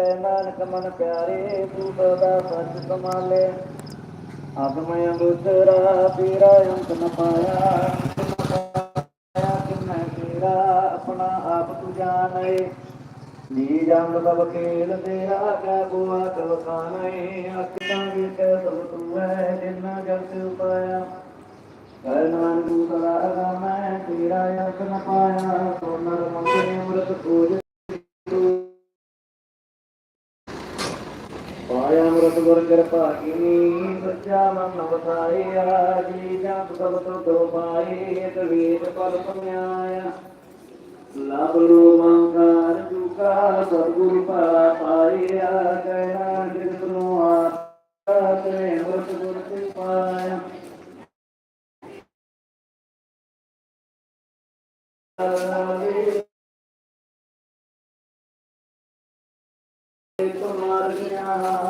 ਕੈ ਨਾਨਕ ਮਨ ਪਿਆਰੇ, ਤੂੰ ਸਦਾ ਸੱਚ ਕਮਾਲੇ ਆਤਮਯ ਅੰਤਰਾ ਤੇਰਾ ਅੰਤ ਨ ਪਾਇਆ ਅੰਤ ਨ ਪਾਇਆ। ਕਿਨੈ ਤੇਰਾ, ਆਪਣਾ ਆਪ ਤੂੰ ਜਾਣੈ। ਜੀ ਜੰਗ ਸਭ ਖੇਲ ਤੇਰਾ, ਕੈ ਕੋਆ ਕਵ ਖਾਨੈ ਅਕਿਤਾਂ ਵੀ ਕੈ ਸਭ ਤੂੰ ਹੈ, ਜਿਨਾ ਜਗਤ ਉਪਾਇਆ। ਕੈ ਤੂੰ ਸਦਾ ਅਗਾਮੈ ਤੇਰਾ ਅੰਤ ਨ ਪਾਇਆ। ਸੋ ਨਰ ਮੰਗੇ ਅੰਮ੍ਰਿਤ ਪੂਜ ਪਾਇਆ ਅੰਮ੍ਰਿਤ ਗੁਰ ਕਿਰਪਾ ਸੱਚਾ ਮਨ ਵਸਾਇਆ ਜੀ ਜਪ ਸਭ ਤੋਂ ਪਾਏ ਤਵੀਤ ਪਲ ਸੁਨਿਆਇਆ ਲਬ ਲੋ ਮੰਗਾਰ ਜੁਕਾ ਸਤਿਗੁਰ ਪਾਇਆ ਕਹਿਣਾ ਜਿਸ ਨੂੰ ਆਤਾ ਤੇ ਅੰਮ੍ਰਿਤ ਗੁਰ ਤੇ ਪਾਇਆ ਤੁਮਾਰ ਗਿਆਨ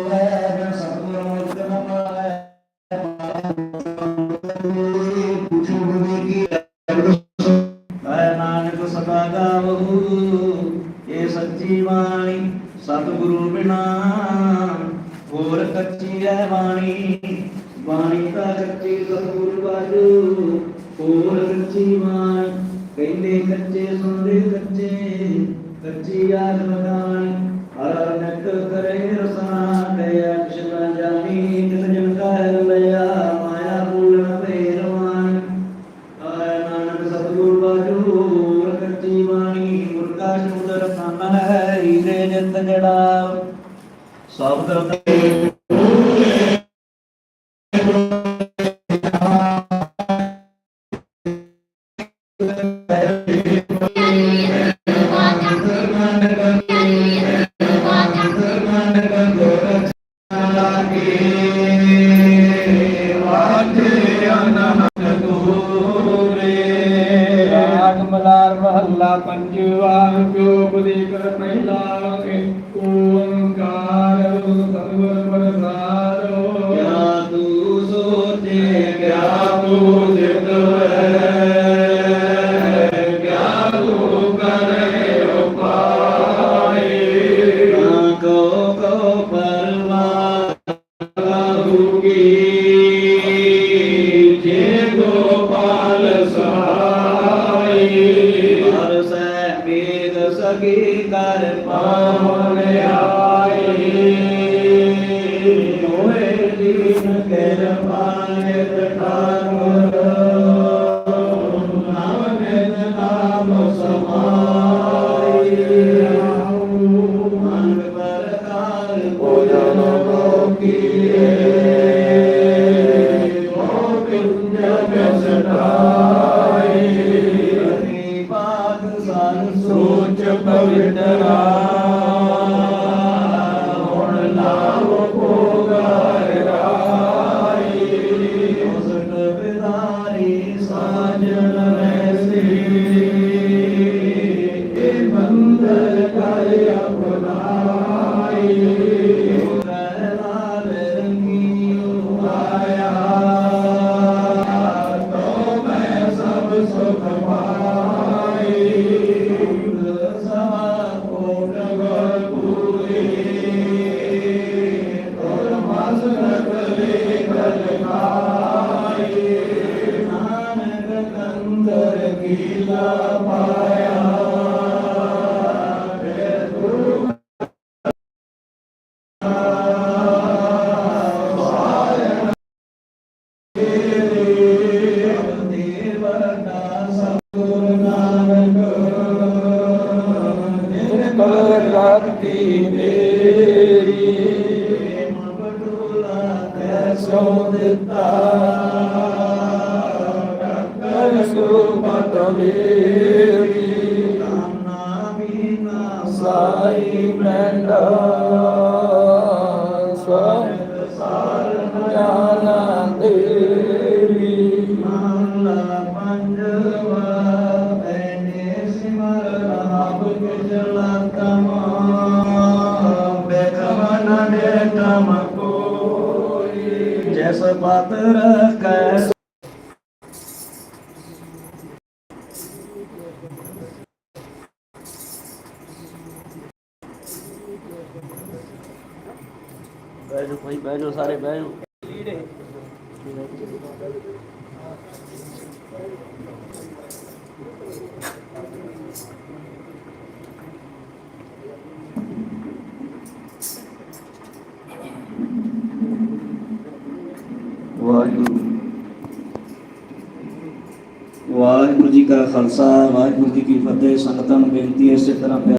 ਸਦਾ ਇਹ ਸੱਚੀ ਬਾਣੀ, ਸਤਿਗੁਰੂ ਬਿਨਾ। ਹੋਰ ਕੱਚੀ ਹੈ ਬਾਣੀ ਬਾਣੀ ਤਾਂ ਕੱਚੀ ਸਤਿਗੁਰੂ ਬਾਜੂ ਹੋਰ ਕੱਚੀ ਬਾਣੀ, ਕਹਿੰਦੇ ਕੱਚੇ ਸੁਣਦੇ ਕੱਚੇ, ਕੱਚੀ ਆ ਸਭ ਤਰ੍ਹਾਂ ਮਲਾਰ ਮਹੱਲਾ ਪੰਜਵਾ ਜੋ ਬਲੀ ਕਰ ਪਹਿਲਾ ਏਕ ਵੇਦ ਸਗੀ ਕਰ ਪਾਵਨ ਆਈ ਹੋਏ ਦੀਨ ਕਿਰਪਾਨਿਤ ਠਾਕੁਰ ਭਗਤੀ ਤੇਰੀ ਪ੍ਰੇਮ ਬਡੋਲਾ ਤੈ ਸੋ ਦਿੱਤਾ ਕਰ ਸੁਪਤ ਮੇਰੀ। ਕਾਮਨਾ ਬਿਨਾ ਸਾਈ ਮੈਂਡਾ ਸਵ ਸਾਰ ਗਿਆਨ ਤੇਰੀ। ਮਾ ਜਾਓ ਭਾਈ ਬਹਿ ਜਾਓ ਸਾਰੇ ਬਹਿ ਜਾਓ। ਵਾਹਿਗੁਰੂ। ਵਾਹਿਗੁਰੂ ਜੀ ਕਾ ਖਾਲਸਾ, ਵਾਹਿਗੁਰੂ ਜੀ ਕੀ ਫਤਿਹ। ਸੰਗਤਾਂ ਨੂੰ ਬੇਨਤੀ ਹੈ ਇਸੇ ਤਰ੍ਹਾਂ ਪਿਆਰ